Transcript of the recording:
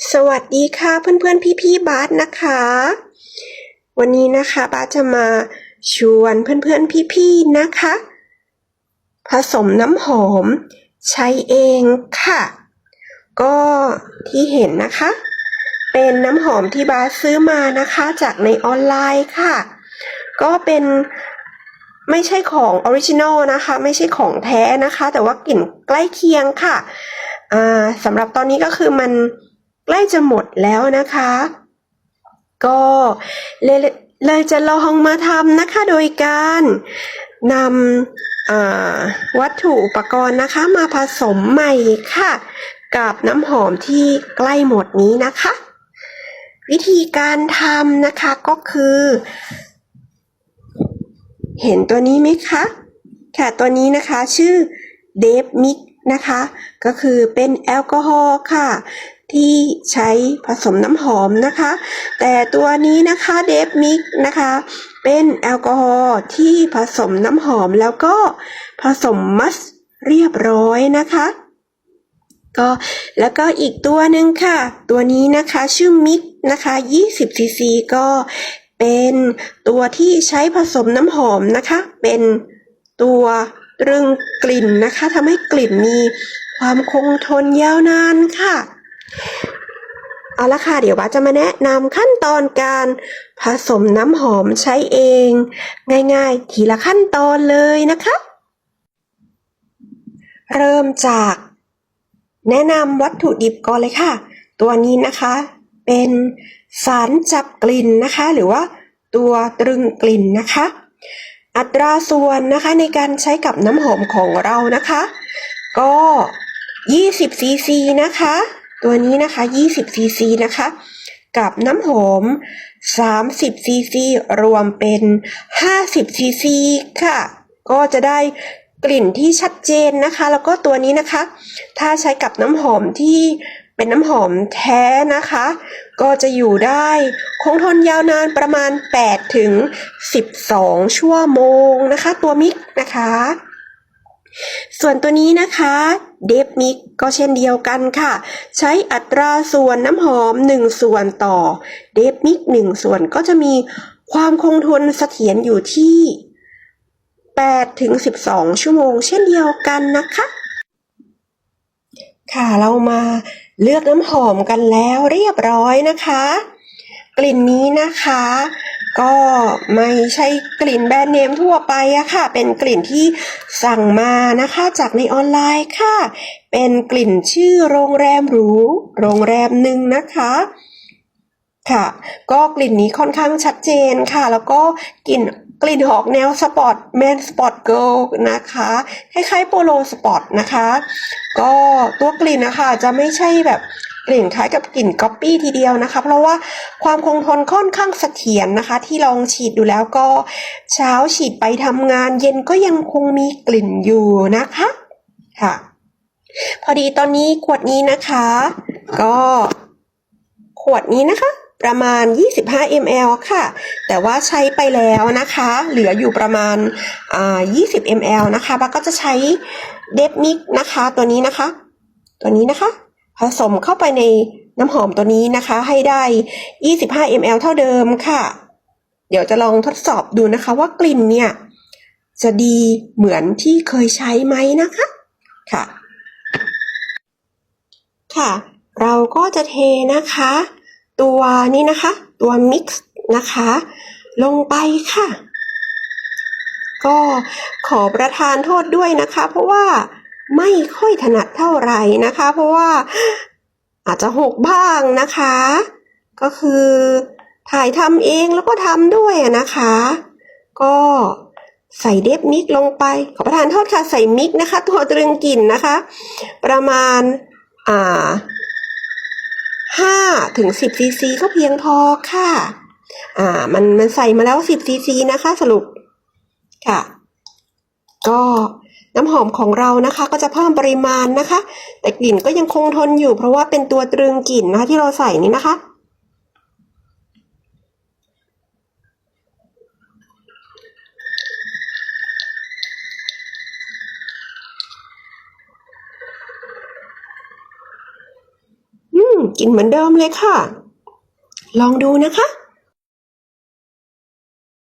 สวัสดีค่ะเพื่อนๆพี่ๆบาสนะคะ วันนี้นะคะบาสจะมาชวนเพื่อนๆพี่ๆนะคะ ผสมน้ำหอม ใช้เองค่ะ ก็ที่เห็นนะคะ เป็นน้ำหอมที่บาสซื้อมานะคะจากในออนไลน์ค่ะ ก็เป็นไม่ใช่ของออริจินอลนะคะ ไม่ใช่ของแท้นะคะ แต่ว่ากลิ่นใกล้เคียงค่ะอ่าสำหรับตอนนี้ก็คือมัน ใกล้จะหมดแล้วนะคะ ก็เลยจะลองมาทำนะคะโดยการนำวัตถุอุปกรณ์นะคะมาผสมใหม่ค่ะ กับน้ำหอมที่ใกล้หมดนี้นะคะ วิธีการทำนะคะก็คือ เห็นตัวนี้ไหมคะค่ะตัวนี้นะคะชื่อเดฟมิกนะคะ ก็คือเป็นแอลกอฮอล์ค่ะ ที่ใช้ผสมน้ำหอมนะคะ แต่ตัวนี้นะคะเดฟมิกนะคะ เป็นแอลกอฮอล์ที่ผสมน้ำหอมแล้วก็ผสมมัสเรียบร้อยนะคะก็แล้วก็อีกตัวหนึ่งค่ะ ตัวนี้นะคะชื่อมิกนะคะ20 cc ก็เป็นตัวที่ใช้ผสมน้ำหอมนะคะ เป็นตัวตรึงกลิ่นนะคะทำให้กลิ่นมีความคงทนยาวนานค่ะ เอาละค่ะ เดี๋ยวว่าจะมาแนะนำขั้นตอนการผสมน้ำหอมใช้เอง ง่ายๆ ทีละขั้นตอนเลยนะคะ เริ่มจาก แนะนำวัตถุดิบก่อนเลยค่ะ ตัวนี้นะคะ เป็นสารจับกลิ่นนะคะ หรือว่าตัวตรึงกลิ่นนะคะ อัตราส่วนนะคะในการใช้กับน้ำหอมของเรานะคะ ก็ 20ซีซีนะคะ ตัวนี้นะคะ20ซีซีนะคะ กับน้ำหอม30ซีซีรวมเป็น 50ซีซีค่ะ ก็จะได้กลิ่นที่ชัดเจนนะคะ แล้วก็ตัวนี้นะคะ ถ้าใช้กับน้ำหอมที่เป็นน้ำหอมแท้นะคะ ก็จะอยู่ได้คงทนยาวนานประมาณ8ถึง12 ชั่วโมงนะคะ ตัวมิกนะคะ ส่วนตัวนี้นะคะเดฟมิกก็เช่นเดียวกันค่ะ ใช้อัตราส่วนน้ำหอม 1 ส่วนต่อเดฟมิก1 ส่วนก็จะมีความคงทนเสถียรอยู่ที่8ถึง12 ชั่วโมง เช่นเดียวกันนะคะ ค่ะเรามาเลือกน้ำหอมกันแล้วเรียบร้อยนะคะ กลิ่นนี้นะคะ ก็ไม่ใช่กลิ่นแบรนด์เนมทั่วไปอะค่ะ เป็นกลิ่นที่สั่งมานะคะจากในออนไลน์ค่ะ เป็นกลิ่นชื่อโรงแรมหรู โรงแรมหนึ่งนะคะค่ะ ก็กลิ่นนี้ค่อนข้างชัดเจนค่ะ แล้วก็กลิ่นกลิ่นออกแนวสปอร์ตแมนสปอร์ตเกิลนะคะ คล้ายๆโปโลสปอร์ตนะคะ ก็ตัวกลิ่นนะคะจะไม่ใช่แบบ กลิ่นคล้ายกับกลิ่นก๊อปปี้ทีเดียวนะคะ เพราะว่าความคงทนค่อนข้างเสถียรนะคะ ที่ลองฉีดดูแล้วก็เช้าฉีดไปทำงาน เย็นก็ยังคงมีกลิ่นอยู่นะคะค่ะ พอดีตอนนี้ขวดนี้นะคะ ก็ขวดนี้นะคะ ประมาณ 25 ml ค่ะ แต่ว่าใช้ไปแล้วนะคะ เหลืออยู่ประมาณ 20 ml นะคะบ้าก็จะใช้เดฟมิกนะคะ ตัวนี้นะคะ ตัวนี้นะคะ ผสมเข้าไปในน้ำหอมตัวนี้นะคะ ให้ได้ 25 ml เท่าเดิมค่ะ เดี๋ยวจะลองทดสอบดูนะคะว่ากลิ่นเนี่ย จะดีเหมือนที่เคยใช้ไหมนะคะค่ะ ค่ะ เราก็จะเทนะคะ ตัวนี้นะคะ ตัวมิกซ์นะคะ ลงไปค่ะ ก็ขอประทานโทษด้วยนะคะ เพราะว่า ไม่ค่อยถนัดเท่าไหร่นะคะ เพราะว่าอาจจะหกบ้างนะคะ ก็คือถ่ายทำเองแล้วก็ทำด้วยนะคะ ก็ใส่เดฟมิกลงไป ขอประทานโทษค่ะใส่มิกนะคะ ตัวตรึงกลิ่นนะคะ ประมาณอ่าห้าถึงสิบซีซีก็เพียงพอค่ะ อ่า มันมันใส่มาแล้วสิบซีซีนะคะ สรุปค่ะ ก็น้ำหอมของเรานะคะก็จะเพิ่มปริมาณนะคะ แต่กลิ่นก็ยังคงทนอยู่เพราะว่าเป็นตัวตรึงกลิ่นนะคะที่เราใส่นี่นะคะ อืมกลิ่นเหมือนเดิมเลยค่ะ ลองดูนะคะ